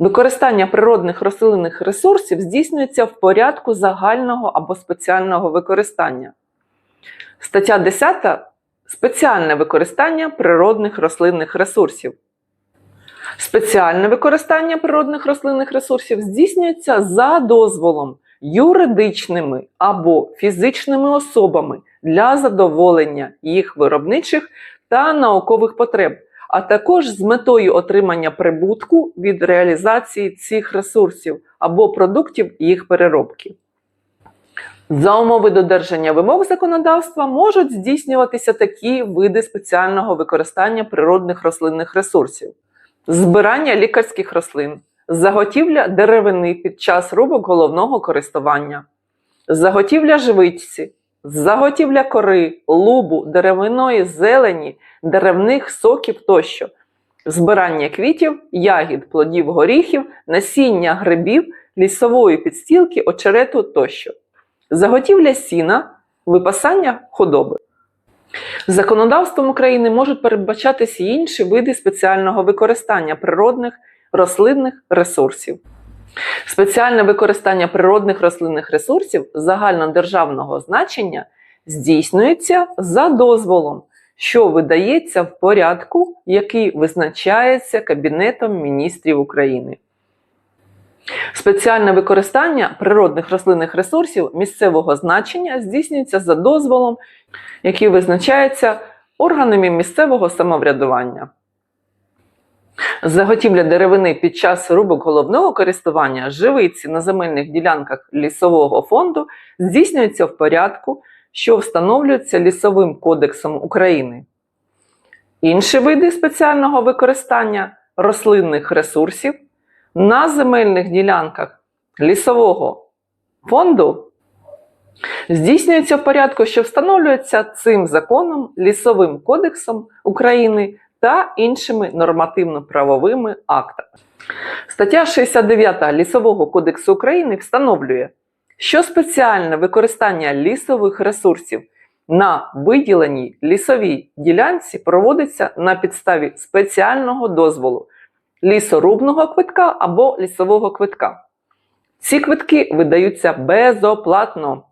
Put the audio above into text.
Використання природних рослинних ресурсів здійснюється в порядку загального або спеціального використання. Стаття 10. Спеціальне використання природних рослинних ресурсів. Спеціальне використання природних рослинних ресурсів здійснюється за дозволом юридичними або фізичними особами для задоволення їх виробничих та наукових потреб, а також з метою отримання прибутку від реалізації цих ресурсів або продуктів їх переробки. За умови додержання вимог законодавства можуть здійснюватися такі види спеціального використання природних рослинних ресурсів: збирання лікарських рослин, заготівля деревини під час рубок головного користування, заготівля живичці, заготівля кори, лубу, деревиної зелені, деревних соків тощо, збирання квітів, ягід, плодів горіхів, насіння грибів, лісової підстілки, очерету тощо, заготівля сіна, випасання худоби. Законодавством України можуть передбачатися й інші види спеціального використання природних рослинних ресурсів. Спеціальне використання природних рослинних ресурсів загальнодержавного значення здійснюється за дозволом, що видається в порядку, який визначається Кабінетом міністрів України. Спеціальне використання природних рослинних ресурсів місцевого значення здійснюється за дозволом, який визначається органами місцевого самоврядування. Заготівля деревини під час рубок головного користування живиці на земельних ділянках лісового фонду здійснюється в порядку, що встановлюється Лісовим кодексом України. Інші види спеціального використання рослинних ресурсів на земельних ділянках лісового фонду здійснюється в порядку, що встановлюється цим законом, Лісовим кодексом України та іншими нормативно-правовими актами. Стаття 69 Лісового кодексу України встановлює, що спеціальне використання лісових ресурсів на виділеній лісовій ділянці проводиться на підставі спеціального дозволу лісорубного квитка або лісового квитка. Ці квитки видаються безоплатно.